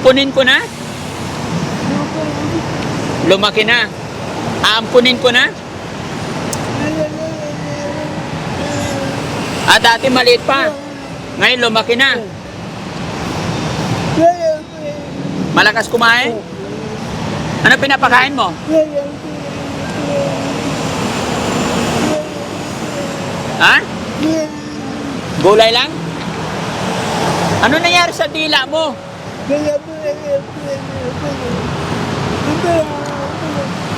Ampunin ko na? Lumaki na. Aampunin ko na? Ah, dati maliit pa. Ngayon lumaki na. Malakas kumain? Ano pinapakain mo? Ha? Gulay lang? Ano nangyari sa dila mo?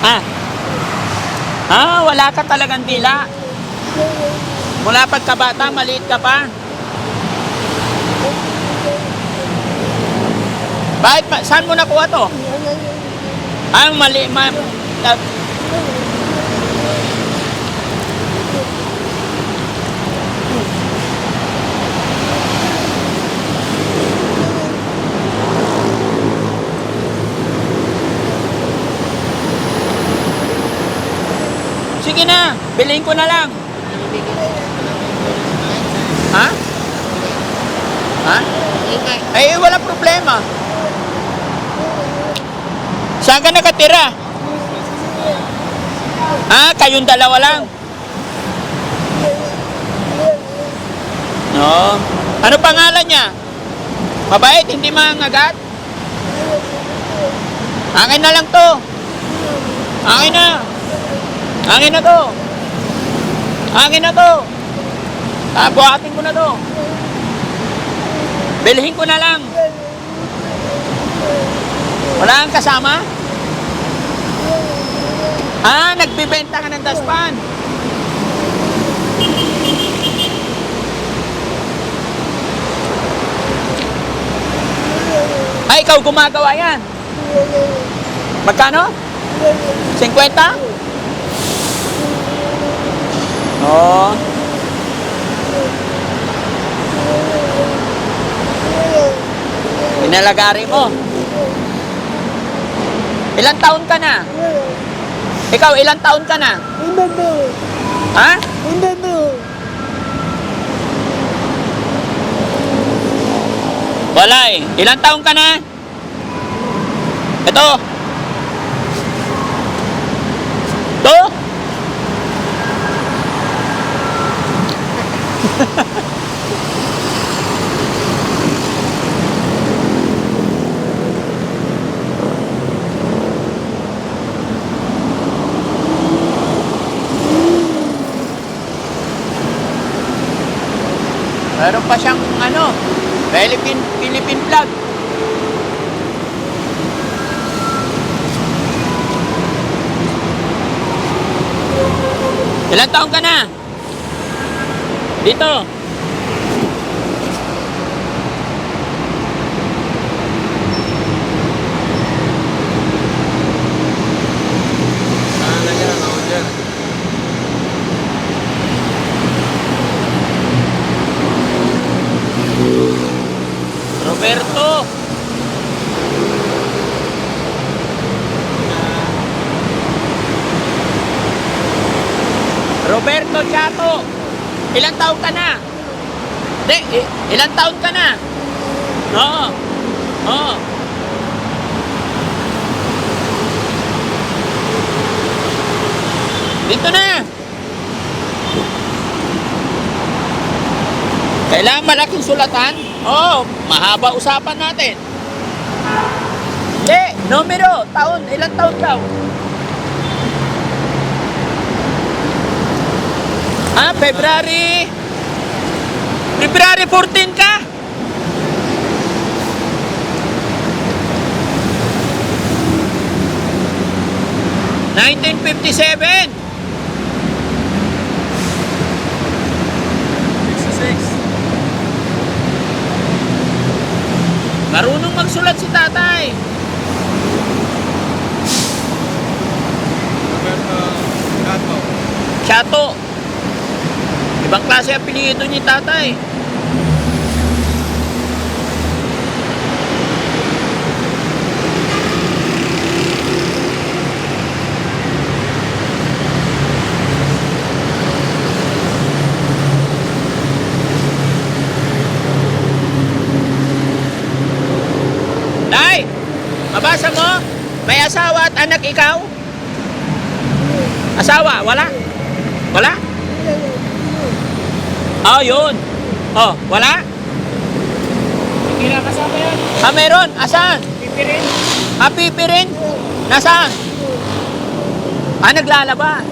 Ah. Ah, wala ka talagang dila. Mula pagkabata, maliit ka pa. Bakit? Saan mo nakuha to? Ah, mali, ma, ah, Sige na, bilhin ko na lang. Ha? Ha? Eh, wala problema. Saan ka nakatira? Ah, kayong dalawa lang. No. Ano pangalan niya? Mabait, hindi mangagat? Akin na lang to. Akin na. Akin na to. Akin na to. Ah, buhatin ko na to. Bilhin ko na lang. Wala kang kasama? Ah, nagbibenta ka ng daspan. Ay, ikaw gumagawa yan. Magkano? 50? Oo. Pinalagari mo. Ilang taon ka na? Ikaw, ilang taon ka na? Ha? Wala eh. Ilang taon ka na? Ito. Ito? Meron pa siyang ano, Philippine, Philippine flag. Ilang taon ka na? Dito. Ilang taon ka na? Hindi, ilang taon ka na? Oo. Oo. Dito na. Kailangan malaking sulatan? Oo, mahaba usapan natin. Hindi, numero, taon, ilang taon daw? Ah, February... February 14 ka? Nineteen fifty-seven. Marunong magsulat si tatay. Chato. Ibang klase apelido ni tatay. Tay! Mabasa mo? May asawa at anak ikaw? Asawa? Wala? Wala? Oh, yun. Oh, wala? Hindi na kasama yan. Ah, meron. Asan? Pipirin. Ah, pipi rin? Nasaan? Ah, naglalaba.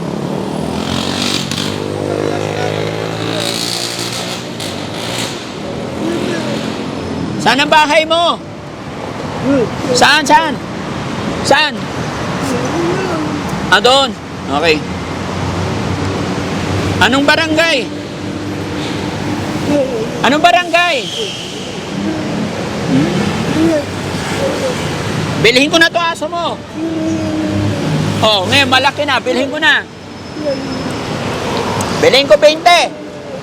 Saan ang bahay mo? Saan, saan? Saan? Ah, doon. Okay. Anong barangay? Anong barangay? Bilhin ko na to aso mo. Oh, ngayon malaki na. Bilhin ko na. Bilhin ko 20.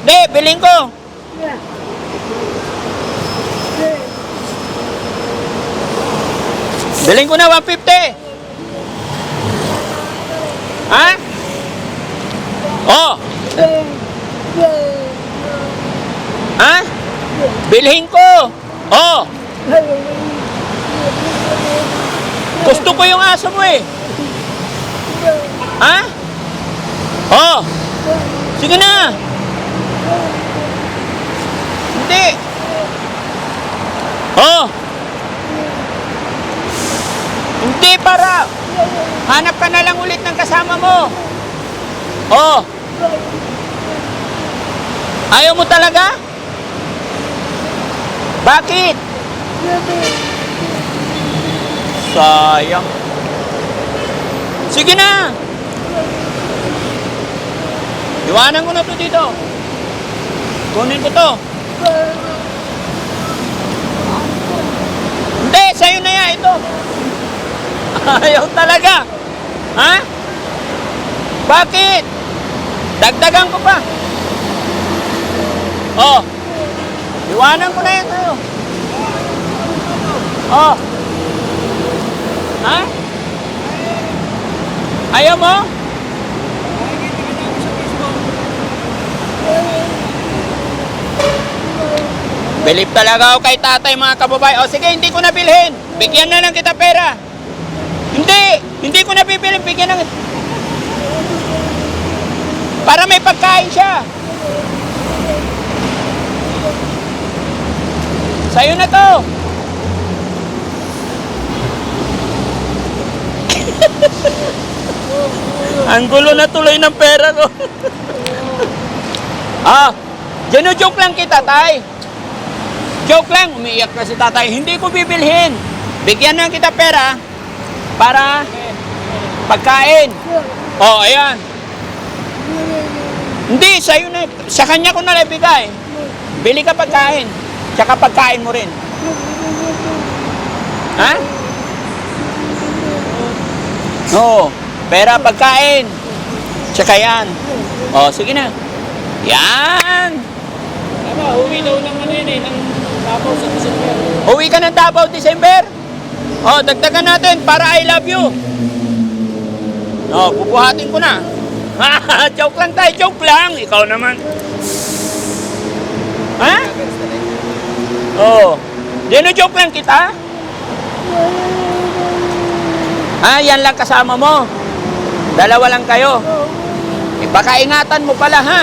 Hindi, bilhin ko. Bilhin ko na 150. Ha? Oh. Ha? Bilhin ko. Oh. Gusto ko yung aso mo eh. Ha? Oh. Sige na. Hindi. Oh. Hindi para. Hanap ka na lang ulit ng kasama mo. Oh. Ayaw mo talaga? Bakit? Sayang. Sige na. Iwanan ko na to dito. Kunin ko to. Hindi, sa'yo na yan. Ito. Ayaw talaga. Ha? Bakit? Dagdagan ko pa. Oh. Iwanan ko na sa'yo. Oh. Ha? Ayaw mo? Bilip talaga ako kay tatay mga kababayan. O sige, hindi ko na bilhin. Bigyan na lang kita pera. Hindi! Hindi ko na bibilhin. Bigyan ng... Para may pagkain siya. Sa'yo na to. Ang gulo na tuloy ng pera ko. ah, joke lang kita, tay. Joke lang, umiiyak na si tatay. Hindi ko bibilhin. Bigyan na kita pera para pagkain. Oh, ayan. Hindi, sa'yo na. Sa kanya ko na lang bigay. Bili ka pagkain. Tsaka pagkain mo rin. Ha? Oo. Pera, pagkain. Tsaka yan. Oh, sige na. Yan. Tama, uwi daw ng ano yun eh, ng Davao sa December. Uwi ka ng Davao, December? Oh, dagdagan natin para I love you. No, bubuhatin ko na. joke lang tayo, joke lang. Ikaw naman. Ha? Oh. Dino-joke lang kita? Ah, yan lang kasama mo. Dalawa lang kayo. Eh, baka ingatan mo pala, ha?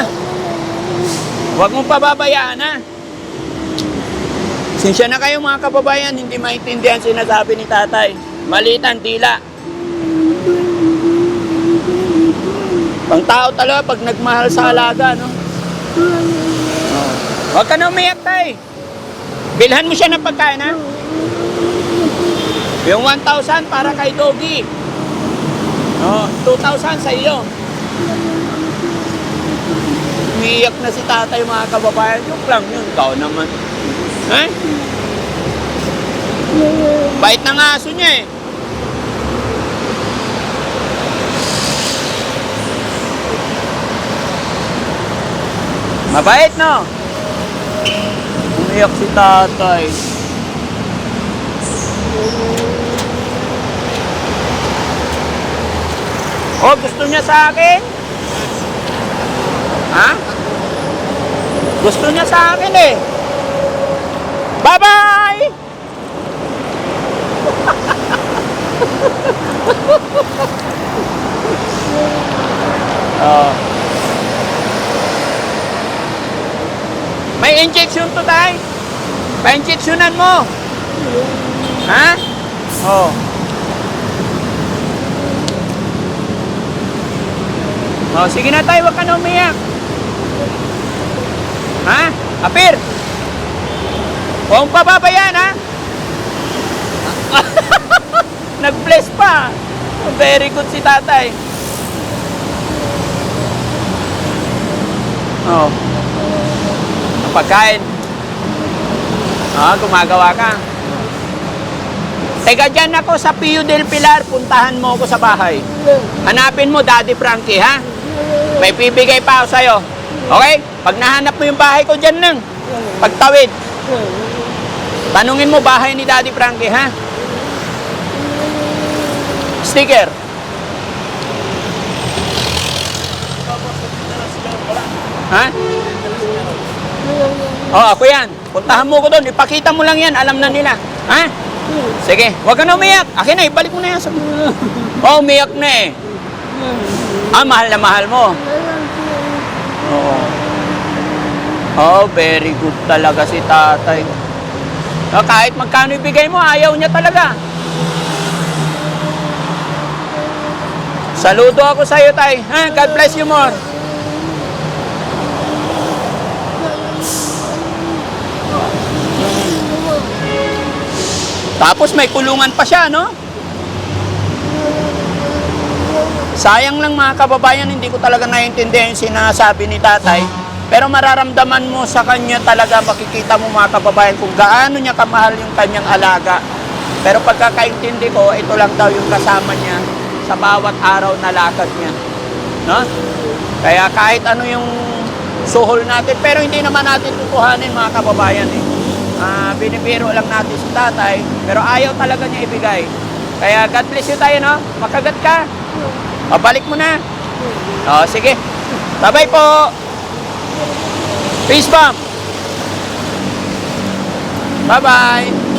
Huwag mong pababayaan, ha? Sinsya na kayo mga kababayan, hindi maintindihan sinasabi ni tatay. Malitan, tila. Pang tao talaga pag nagmahal sa alaga, no? Oh. Huwag ka na umiyak, tay. Bilhan mo siya ng pagkain, ha? Yung 1,000 para kay Doggy. Oh, 2,000 sa iyo. Umiyak na si tatay mga kababayan. Joke lang yun. Ikaw naman. Ha? Bait ng aso niya eh. Mabait no? umiyak si tatay. Oh, gusto niya sa akin? Ha? Gusto niya sa akin eh. Bye-bye! oh. May injection to tay. Pa-injectionan mo. Ha? Oh. Oh, sige na tayo, wag ka na umiyak. Ha? Apir! Huwag mong pababayaan, ha? Nag-bless pa. Very good si tatay. Oh. Pagkain. Ah, gumagawa ka. Teka dyan ako sa Pio del Pilar, puntahan mo ako sa bahay. Hanapin mo, Daddy Frankie, ha? May bibigay pa ako sa'yo. Okay? Pag nahanap mo yung bahay ko dyan lang, pagtawid, tanungin mo bahay ni Daddy Frankie, ha? Sticker. Ha? Oh, ako yan. Puntahan mo ko doon. Ipakita mo lang yan. Alam na nila. Ha? Sige. Huwag ka na umiyak. Akin na, ibalik mo na yan. Sa... Oh, umiyak na eh. Ah, mahal na mahal mo. Oo. Oh, very good talaga si tatay. Oh, kahit magkano ibigay mo, ayaw niya talaga. Saludo ako sa iyo, tay. Ha? God bless you more. Tapos may kulungan pa siya, no? Sayang lang mga kababayan, hindi ko talaga naiintindihan yung sinasabi ni tatay. Pero mararamdaman mo sa kanya talaga, makikita mo mga kababayan kung gaano niya kamahal yung kanyang alaga. Pero pagkakaintindi ko, ito lang daw yung kasama niya sa bawat araw na lakad niya. No? Kaya kahit ano yung suhol natin, pero hindi naman natin tutuhanin mga kababayan eh. Ah, binibiro lang natin si tatay, pero ayaw talaga niya ibigay. Kaya God bless you tayo, no? Makagat ka. O, balik mo na. O, sige. Bye-bye po. Peace bomb. Bye-bye.